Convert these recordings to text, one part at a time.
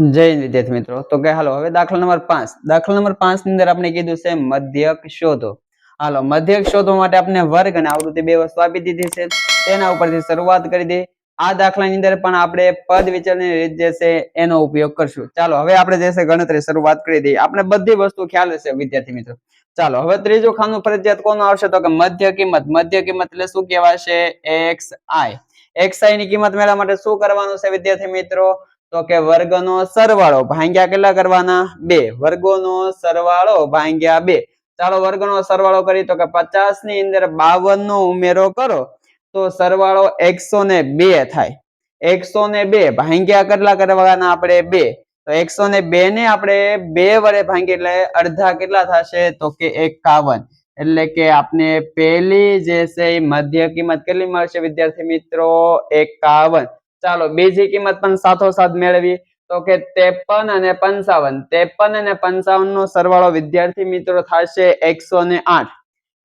જય વિદ્યાર્થી મિત્રો. તો કે હાલો, હવે દાખલા નંબર પાંચ. દાખલા નંબર પાંચની અંદર આપણે કીધું છે મધ્યક શોધો. હાલો, મધ્યક શોધવા માટે આપણે વર્ગ અને આવૃત્તિ બે વસ્તુ આપી દીધી છે. તેના ઉપરથી શરૂઆત કરી દે આ દાખલાની અંદર પણ આપણે પદ વિચારની રીત જે છે એનો ઉપયોગ કરશું. ચાલો, હવે આપણે જે છે ગણતરી શરૂઆત કરી દઈએ. આપણે બધી વસ્તુ ખ્યાલ હશે, વિદ્યાર્થી મિત્રો. ચાલો, હવે ત્રીજું ખાનું ફરજિયાત કોનું આવશે? તો કે મધ્ય કિંમત. મધ્ય કિંમત એટલે શું કહેવાશે? એક્સ આઈ. એક્સ આઈ ની કિંમત મેળવવા માટે શું કરવાનું છે વિદ્યાર્થી મિત્રો? તો કે વર્ગનો સરવાળો ભાંગ્યા કેટલા કરવાના? બે. વર્ગોનો સરવાળો ભાંગ્યા બે. ચાલો વર્ગનો સરવાળો કરી તો કે પચાસની અંદર બાવન નો ઉમેરો કરો તો સરવાળો એકસો ને બે થાય. એકસો ને બે ભાંગ્યા કેટલા કરવાના આપણે બે? તો એકસો ને બે ને આપણે બે વડે ભાંગી એટલે અડધા કેટલા થશે? તો કે એકાવન. એટલે કે આપણે પેલી જે છે મધ્ય કિંમત કેટલી મળશે વિદ્યાર્થી મિત્રો? એકાવન. ચાલો, બીજી કિંમત પણ સાથોસાથ મેળવી. તો કે ત્રેપન અને પંચાવન. ત્રેપન અને પંચાવન નો સરવાળો વિદ્યાર્થી મિત્રો થશે એકસો ને આઠ.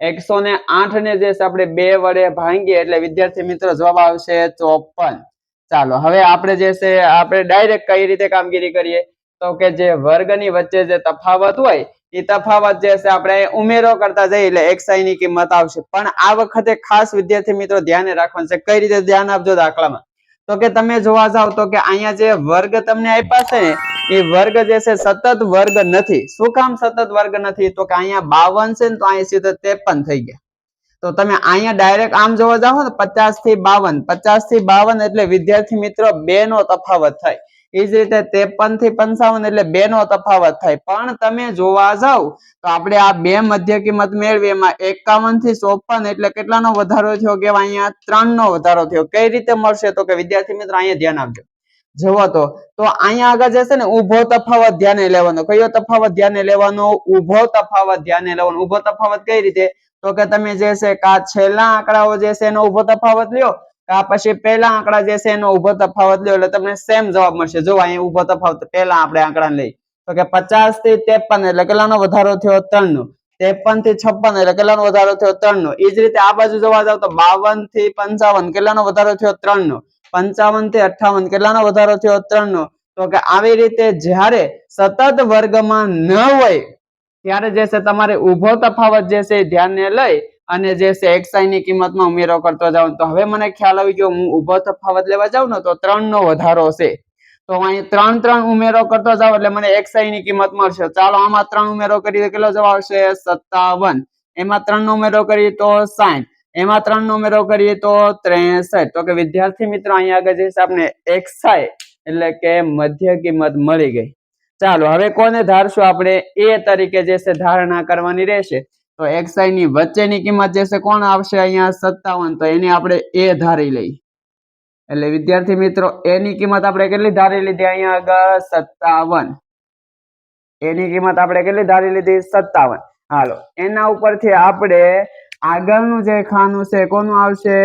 એકસો ને આઠ ને જે આપણે બે વડે ભાંગીએ એટલે વિદ્યાર્થી મિત્રો જવાબ આવશે ચોપન. ચાલો, હવે આપણે જે છે, આપણે ડાયરેક્ટ કઈ રીતે કામગીરી કરીએ? તો કે જે વર્ગની વચ્ચે જે તફાવત હોય એ તફાવત જે છે આપણે ઉમેરો કરતા જઈએ એટલે એક્સાઈ ની કિંમત આવશે. પણ આ વખતે ખાસ વિદ્યાર્થી મિત્રો ધ્યાને રાખવાનું છે. કઈ રીતે ધ્યાન આપજો દાખલામાં? તો કે તમે જોવા જાવ તો કે અહીંયા જે વર્ગ તમને આપ્યા છે, એ વર્ગ જે છે સતત વર્ગ નથી. શું કામ સતત વર્ગ નથી? તો કે અહીંયા બાવન છે ને તો અહીંયા સીધો ત્રેપન થઈ ગયા. તો તમે અહીંયા ડાયરેક્ટ આમ જોવા જાવ ને પચાસથી બાવન. પચાસથી બાવન એટલે વિદ્યાર્થી મિત્રો બે નો તફાવત થાય. એ જ રીતે ત્રેપનથી પંચાવન એટલે બે નો તફાવત થાય. પણ તમે જોવા જાવ તો આપણે આ બે મધ્ય કિંમત મેળવી એમાં એકાવનથી ચોપન એટલે કેટલાનો વધારો થયો કે અહીંયા ત્રણ નો વધારો થયો. કઈ રીતે મળશે તો કે વિદ્યાર્થી મિત્રો અહીંયા ધ્યાન આપજો. જુઓ તો તો અહીંયા આગળ જે છે ને ઊભો તફાવત ધ્યાને લેવાનો. કયો તફાવત ધ્યાને લેવાનો? ઊભો તફાવત ધ્યાને લેવાનો. ઊભો તફાવત કઈ રીતે? તો કે તમે જે છે કા છેલ્લા આંકડાઓ જે છે એનો ઊભો તફાવત લ્યો. પછી પહેલા આંકડા જે છે એનો ઊભો તફાવત લ્યો એટલે તમને સેમ જવાબ મળશે. જો અહીંયા ઊભો તફાવત. પહેલા આપણે આંકડા લઈ તો કે પચાસથી ત્રેપન એટલે કેટલાનો વધારો થયો? ત્રણ નો ત્રેપનથી છપ્પન એટલે કેટલાનો વધારો થયો? ત્રણ નો એ જ રીતે આ બાજુ જોવા જાવ તો બાવનથી પંચાવન કેટલાનો વધારો થયો? ત્રણ નો પંચાવનથી અઠાવન કેટલાનો વધારો થયો? ત્રણ નો તો કે આવી રીતે જ્યારે સતત વર્ગમાં ન હોય, ત્યારે જે છે તમારે ઊભો તફાવત જે છે એ ધ્યાને લઈ અને જે છે એક્સઆઈ ની કિંમતમાં ઉમેરો કરતો જાઉં તો હવે મને ખ્યાલ આવી ગયો, હું ઊભો તફાવત લેવા જાઉં ને તો ત્રણ નો વધારો છે તો અહીં ત્રણ ત્રણ ઉમેરો કરતો જાવ એટલે મને એક્સઆઈ ની કિંમત મળશે. ચાલો આમાં ત્રણ ઉમેરો કરીએ કેટલો જવાબ આવશે? સત્તાવન. એમાં ત્રણ નો ઉમેરો કરીએ તો સાઠ. એમાં ત્રણ નો ઉમેરો કરીએ તો ત્રેસઠ. તો કે વિદ્યાર્થી મિત્રો, અહીંયા આગળ જઈશ આપણે એક્સઆઈ એટલે કે મધ્ય કિંમત મળી ગઈ. ચાલો હવે કોને ધારશું? આપણે એ તરીકે જે છે ધારણા કરવાની રહેશે. તો એક્સઆઈ ની વચ્ચેની કિંમત જે છે કોણ આવશે અહીંયા? સત્તાવન. તો એની આપણે એ ધારી લઈ. એટલે વિદ્યાર્થી મિત્રો એની કિંમત આપણે કેટલી ધારી લીધી અહીંયા આગળ? સત્તાવન. એની કિંમત આપણે કેટલી ધારી લીધી? સત્તાવન. હાલો, એના ઉપરથી આપણે આગળનું જે ખાનું છે કોનું આવશે?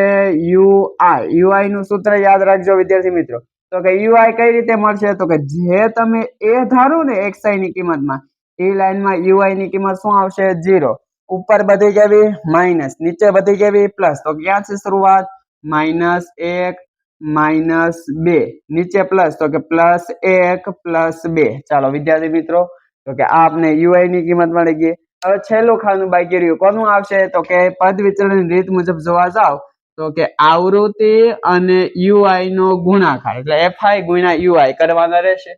યુઆઈ યુઆઈ નું સૂત્ર યાદ રાખજો વિદ્યાર્થી મિત્રો. તો કે યુઆઈ કઈ રીતે મળશે? તો કે જે તમે એ ધારો ને એક્સઆઈ ની કિંમતમાં, એ લાઈનમાં યુઆઈ ની કિંમત શું આવશે? ઝીરો. ઉપર બધી જવી માઇનસ નીચે બધી જવી પ્લસ તો ક્યાં છે શરૂઆત? માઇનસ એક માઇનસ બે. નીચે પ્લસ તો કે પ્લસ એક પ્લસ બે. ચાલો, વિદ્યાર્થી મિત્રો, તો કે આ આપને યુઆઈ ની કિંમત મળી ગઈ. હવે છેલ્લું ખાનું બાકી રહ્યું. કોનું આવશે? તો કે પદ વિચરણ રીત મુજબ જોવા જાવ, તો કે આવૃત્તિ અને યુઆઈ નો ગુણાકાર. એટલે એફઆઈ ગુણ્યા યુઆઈ કરવાના રહેશે.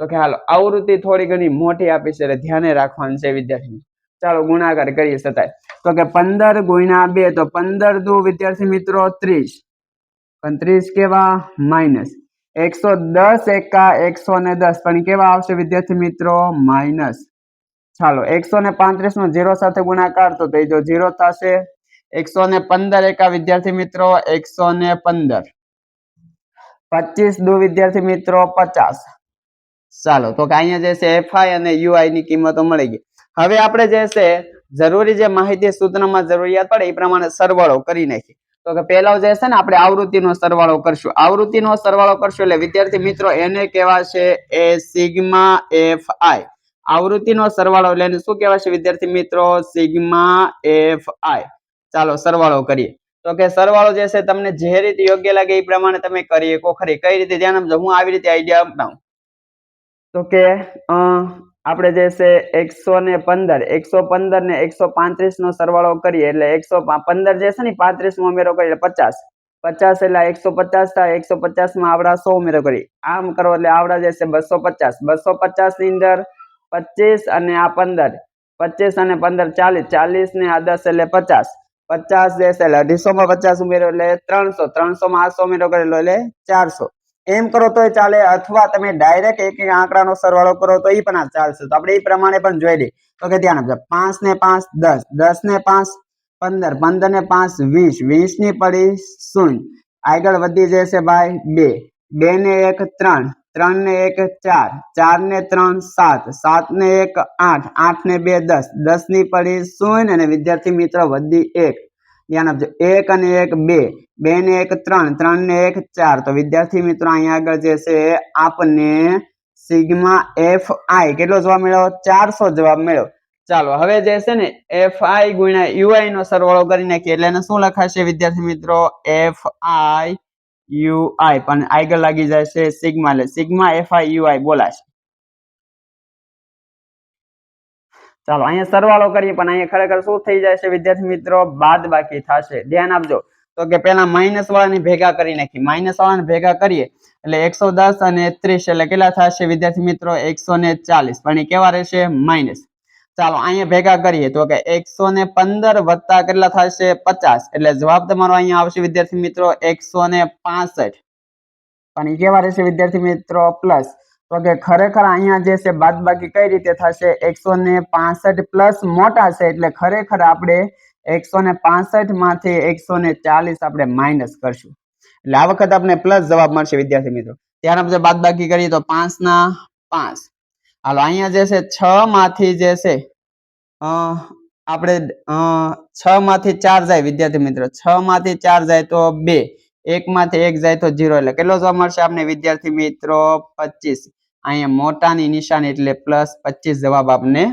તો કે હાલો, આવૃત્તિ થોડી ઘણી મોટી આપી છે, એટલે ધ્યાને રાખવાનું છે વિદ્યાર્થી ચાલો ગુણાકાર કરી શકાય તો કે પંદર ગુણ્યા બે, તો પંદર દુ વિદ્યાર્થી મિત્રો ત્રીસ. પણ ત્રીસ કેવા? માઇનસ. એકસો દસ એકા એકસો ને દસ. પણ કેવા આવશે વિદ્યાર્થી મિત્રો? માઇનસ. ચાલો, એકસો ને પાંત્રીસ નો ઝીરો સાથે ગુણાકાર, તો તે જો ઝીરો થશે. એકસો ને પંદર એકા વિદ્યાર્થી મિત્રો, એકસો ને પંદર. પચીસ દુ વિદ્યાર્થી મિત્રો, પચાસ. ચાલો, તો કે અહીંયા જે છે એફઆઈ અને યુઆઈ ની કિંમતો મળી ગઈ. હવે આપણે જે છે, જરૂરી જે માહિતી સૂત્રમાં જરૂરિયાત પડે એ પ્રમાણે સરવાળો કરી નાખીએ. તો કે પહેલા જે છે ને, આપણે આવૃત્તિનો સરવાળો કરશું. આવૃત્તિનો સરવાળો કરશું એટલે વિદ્યાર્થી મિત્રો એને કહેવાશે એ સિગ્મા એફ આઈ આવૃત્તિનો સરવાળો એટલે શું કહેવાશે વિદ્યાર્થી મિત્રો? સિગ્મા એફ આઈ ચાલો, સરવાળો કરીએ. તો કે સરવાળો જે છે, તમને જે રીતે યોગ્ય લાગે એ પ્રમાણે તમે કરી શકો ખરી કઈ રીતે? ધ્યાન આપજો, હું આવી રીતે આઈડિયા અપનાવું તો કે આપણે જે છે એકસો ને પંદર, એકસો પંદર ને એકસો પાંત્રીસ નો સરવાળો કરીએ એટલે એકસો પંદર જે છે ને પાંત્રીસમાં ઉમેરો કરીએ એટલે પચાસ. પચાસ એટલે એકસો પચાસ થાય, એકસો પચાસમાં આવડા સો ઉમેરો કરી આમ કરો એટલે આવડા જે છે બસો પચાસ. બસો પચાસની અંદર પચીસ અને આ પંદર. પચીસ અને પંદર ચાલીસ. ચાલીસ ને આ દસ એટલે પચાસ. પચાસ જે છે એટલે અઢીસો માં પચાસ ઉમેરો એટલે ત્રણસો. ત્રણસો માં સો ઉમેરો કરેલો એટલે ચારસો. એમ કરો તોય ચાલે, અથવા તમે ડાયરેક્ટ એક એક આંકડાનો સરવાળો કરો તો એ પણ ચાલશે. તો આપણે એ પ્રમાણે પણ જોઈ લઈએ. તો કે ધ્યાન આપજો. પાંચ ને પાંચ દસ. દસ ને પાંચ પંદર. પંદર ને પાંચ વીસ. વીસની પડી શૂન્ય. આગળ વધી જશે ભાઈ બે. બે ને એક ત્રણ. ત્રણ ને એક ચાર. ચાર ને ત્રણ સાત. સાત ને એક આઠ. આઠ ને બે દસ. દસની પડી શૂન્ય અને વિદ્યાર્થી મિત્રો વધી એક. ધ્યાન આપજો એક અને એક બે. બે ને એક ત્રણ ત્રણ ને એક ચાર. તો વિદ્યાર્થી મિત્રો અહીંયા આગળ જે છે, આપને સિગ્મા એફ આઈ કેટલો જવાબ મેળવ્યો ચારસો જવાબ મળ્યો. ચાલો, હવે જે છે ને, એફ આઈ ગુણ્યા યુઆઈ નો સરવાળો કરી નાખીએ એટલે એને શું લખાશે વિદ્યાર્થી મિત્રો? F I U I. પણ આગળ લાગી જાય છે સિગ્મા. એટલે sigma F I U I બોલાશે. ચાલો, અહીંયા સરવાળો કરીએ, પણ અહીંયા ખરેખર શું થઈ જાય છે, વિદ્યાર્થી મિત્રો? બાદ બાકી થશે. ધ્યાન આપજો. તો કે પેલા માઇનસ વાળાને ભેગા કરી નાખી માઇનસ વાળાને ભેગા કરીએ, એટલે એકસો દસ અને ત્રીસ, એટલે કેટલા થશે વિદ્યાર્થી મિત્રો? એકસો ને ચાલીસ. પણ એ કેવા રહેશે? માઇનસ ચાલો, અહીંયા ભેગા કરીએ. તો કે એકસો ને પંદર વત્તા કેટલા થશે? પચાસ. એટલે જવાબ તમારો અહીંયા આવશે વિદ્યાર્થી મિત્રો, એકસો ને પાસઠ. પણ એ કેવા રહેશે વિદ્યાર્થી મિત્રો? પ્લસ તો કે ખરેખર અહીંયા જે છે બાદબાકી કઈ રીતે થશે? એકસો ને પાસઠ પ્લસ મોટા છે એટલે ખરેખર આપણે એકસો ને પાસઠમાંથી એકસો ને ચાલીસ આપણે માઇનસ કરશું. એટલે આ વખત આપણે પ્લસ જવાબ મળશે, વિદ્યાર્થી મિત્રો. ત્યાર આપણે બાદબાકી કરીએ તો પાંચ ના પાંચ. હાલો, અહીંયા જે છે છ માંથી જે છે આપણે છ માંથી ચાર જાય, વિદ્યાર્થી મિત્રો. છ માંથી ચાર જાય તો બે. એક માંથી એક જાય તો જીરો એટલે કેટલો જવાબ મળશે આપણે વિદ્યાર્થી મિત્રો? પચીસ. અહીંયા મોટાની નિશાની એટલે પ્લસ પચીસ જવાબ આપને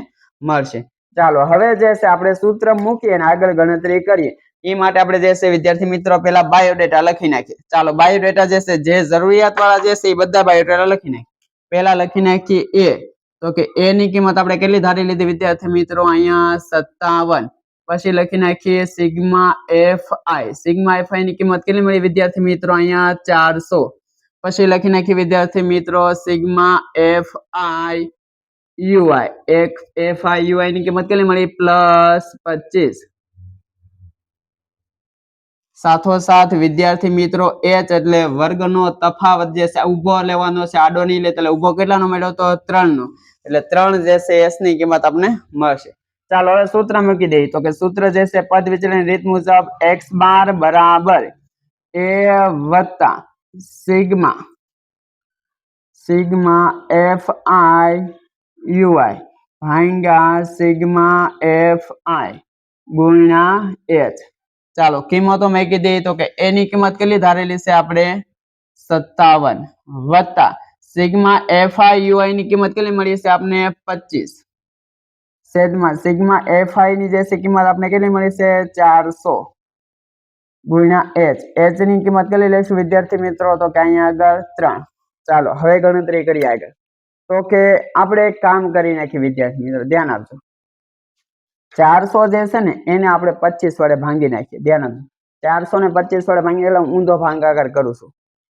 મળશે. ચાલો, હવે જે છે આપણે સૂત્ર મૂકીએ અને આગળ ગણતરી કરીએ. એ માટે આપણે જે છે, વિદ્યાર્થી મિત્રો પેલા બાયોડેટા લખી નાખીએ. ચાલો બાયોડેટા જે છે, જે જરૂરિયાત વાળા જે છે, એ બધા બાયોડેટા લખી નાખીએ. પેલા લખી નાખીએ એ. તો કે એ ની કિંમત આપણે કેટલી ધારી લીધી, વિદ્યાર્થી મિત્રો? અહીંયા સત્તાવન. પછી લખી નાખીએ sigma F I. Sigma F I ની કિંમત કેટલી મળી, વિદ્યાર્થી મિત્રો? અહીંયા ચારસો. પછી લખી નાખી વિદ્યાર્થી મિત્રો, sigma F I U I એક એફ આઈ યુઆઈ ની કિંમત કેટલી મળી? પ્લસ પચીસ. સાથોસાથ વિદ્યાર્થી મિત્રો, એચ એટલે વર્ગનો તફાવત જે છે ઊભો લેવાનો છે, આડો નહીં લે એટલે ઊભો કેટલાનો મળ્યો તો? ત્રણ નો એટલે ત્રણ જે છે એસની કિંમત આપણે મળશે. ચાલો, હવે સૂત્ર મૂકી દઈએ. તો કે સૂત્ર જે છે, પદ વિચલન રીત મુજબ એક્સ બાર બરાબર એ વત્તા sigma sigma F I U I ભાંગ્યા સિગ્મા એફ આઈ ગુણ્યા એચ ચાલો, કિંમતો મેં કીધી તો કે એની કિંમત કેટલી ધારેલી છે આપણે? સત્તાવન વત્તા સિગ્મા એફ આઈ યુઆઈ ની કિંમત કેટલી મળી છે આપણે પચીસ. સેદમાં સિગ્મા એફ આઈ ની જે છે કિંમત આપણે કેટલી મળી છે? ચારસો. ગુણ્યા એચ એચની કિંમત કેટલી લઈશું વિદ્યાર્થી મિત્રો? તો કે અહીંયા આગળ ત્રણ. ચાલો, હવે ગણતરી કરીએ આગળ. તો કે આપણે એક કામ કરી નાખીએ વિદ્યાર્થી મિત્રો, ધ્યાન આપજો. ચારસો જે છે ને, એને આપણે પચીસ વડે ભાંગી નાખીએ. ધ્યાન આપજો. ચારસો ને પચીસ વડે ભાંગી એટલે ઊંધો ભાંગાકાર કરું છું.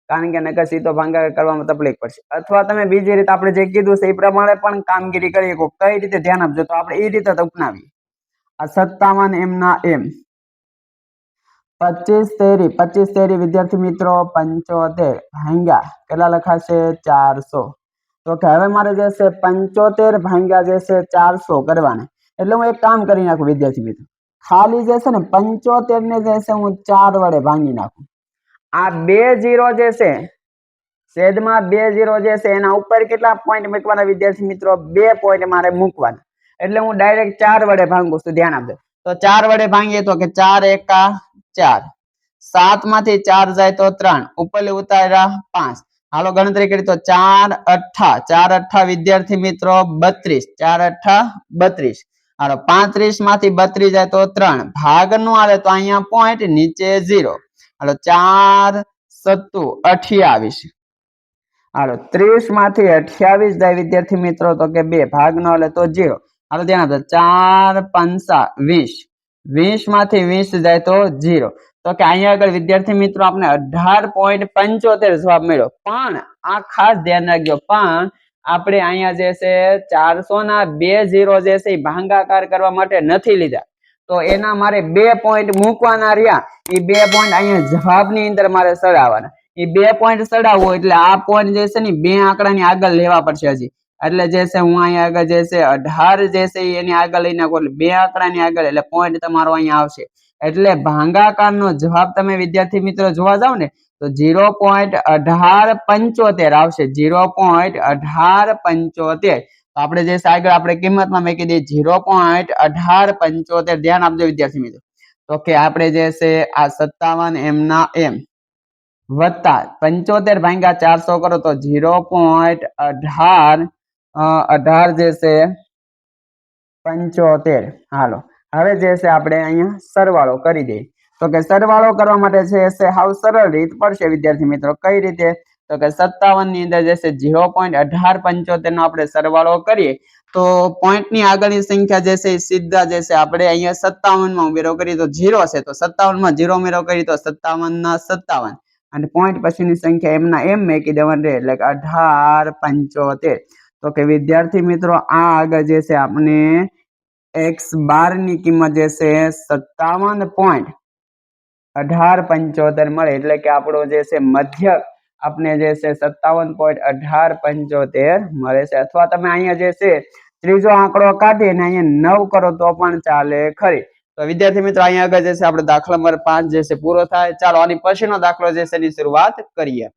કારણ કે નકર સીધો ભાંગાકાર કરવામાં તકલીફ પડશે. અથવા તમે બીજી રીતે આપણે જે કીધું છે એ પ્રમાણે પણ કામગીરી કરીએ. કઈ રીતે ધ્યાન આપજો તો આપણે એ રીતે અપનાવીએ. આ સત્તાવન એમના એમ. પચીસ તેરી પચીસ તેરી વિદ્યાર્થી મિત્રો, પંચોતેર. ભાંગ્યા, કેટલા લખાશે? ચારસો. તો કે હવે મારે જે છે પંચોતેર ભાંગ્યા જે છે ચારસો કરવાના. એટલે હું એક કામ કરી નાખું વિદ્યાર્થી મિત્રો. ખાલી જે છે ને પંચોતેર ને જે છે હું ચાર વડે ભાંગી નાખું. આ બે જીરો જે છે, છેદમાં બે જીરો જે છે, એના ઉપર કેટલા પોઈન્ટ મૂકવાના વિદ્યાર્થી મિત્રો? બે પોઈન્ટ મારે મૂકવાના. એટલે હું ડાયરેક્ટ ચાર વડે ભાંગું છું. ધ્યાન આપજો. તો ચાર વડે ભાંગીએ તો કે ચાર એકા ચાર. સાતમાંથી ચાર જાય તો ત્રણ. ઉપર ઉતાર્યા પાંચ. હાલો ગણતરી કરી તો ચાર અઠા. ચાર અઠા વિદ્યાર્થી મિત્રો બત્રીસ. ચાર અઠા બત્રીસ. હાલો પાંત્રીસમાંથી બત્રીસ જાય તો ત્રણ. ભાગનું આવે તો અહીંયા પોઈન્ટ નીચે ઝીરો હાલો ચાર સત્તુ અઠ્યાવીસ. હાલો ત્રીસમાંથી અઠ્યાવીસ જાય વિદ્યાર્થી મિત્રો તો કે બે. ભાગ નો એટલે તો ઝીરો હાલો ધ્યાન આપજો. ચાર પંચા વીસ. વીસમાંથી વીસ જાય તો ઝીરો. તો કે અહીંયા આગળ વિદ્યાર્થી મિત્રો આપણે અઢાર પોઈન્ટ પંચોતેર જવાબ મળ્યો. પણ આ ખાસ ધ્યાન રાખજો, પણ આપણે અહીંયા જે છે ચારસો ના બે ઝીરો જે છે એ ભાંગાકાર કરવા માટે નથી લીધા. તો એના મારે બે પોઈન્ટ મૂકવાના રહ્યા. એ બે પોઈન્ટ અહીંયા જવાબની અંદર મારે ચડાવવાના એ બે પોઈન્ટ સડાવવો એટલે આ પોઈન્ટ જે છે ને બે આંકડાની આગળ લેવા પડશે હજી. એટલે જે છે હું અહીંયા આગળ જે છે, અઢાર જે છે એની આગળ લઈ નાખો. એટલે બે આંકડાની આગળ, એટલે પોઈન્ટ તમારો અહીંયા આવશે. એટલે ભાંગાકારનો જવાબ તમે વિદ્યાર્થી મિત્રો જોવા જાવ ને, તો ઝીરો પોઈન્ટ અઢાર પંચોતેર આવશે. ઝીરો પોઈન્ટ અઢાર પંચોતેર. તો આપણે જે આગળ આપણે કિંમતમાં મેં કીધી ઝીરો પોઈન્ટ અઢાર પંચોતેર. ધ્યાન આપજો વિદ્યાર્થી મિત્રો. તો કે આપણે જે છે આ સત્તાવન એમના એમ વત્તા પંચોતેર ભાંગા ચારસો કરો તો ઝીરો પોઈન્ટ અઢાર અઢાર જે છે, પંચોતેર. હાલો. હવે જે છે આપણે અહીંયા સરવાળો કરી દઈએ. તો કે સરવાળો કરવા માટે છે એ હાવ સરળ રીત પડશે, વિદ્યાર્થી મિત્રો. કઈ રીતે? તો કે સત્તાવનની અંદર જે છે, ઝીરો પોઈન્ટ અઢાર પંચોતેર નો આપણે સરવાળો કરીએ. તો પોઈન્ટની આગળની સંખ્યા જે છે સીધા જે છે, આપણે અહીંયા સત્તાવનમાં ઉમેરો કરીએ તો ઝીરો છે તો સત્તાવનમાં ઝીરો ઉમેરો કરીએ તો સત્તાવન ના સત્તાવન. અને પોઈન્ટ પછીની સંખ્યા એમના એમ મેકી દેવાની એટલે અઢાર પંચોતેર. તો કે વિદ્યાર્થી મિત્રો, આ આગળ જે છે આપણે એક્સ બારની કિંમત જે છે સત્તાવન પોઈન્ટ અઢાર પંચોતેર મળે. એટલે કે આપણો જે છે મધ્યક આપણે જે છે સત્તાવન પોઈન્ટ અઢાર પંચોતેર મળે છે. અથવા તમે અહીંયા જે છે ત્રીજો આંકડો કાઢી અને અહીંયા નવ કરો તો પણ ચાલે ખરી. તો વિદ્યાર્થી મિત્રો, અહીંયા આગળ જે છે આપણે દાખલા નંબર પાંચ જે છે પૂરો થાય. ચાલો, આની પછીનો દાખલો જે છે એની શરૂઆત કરીએ.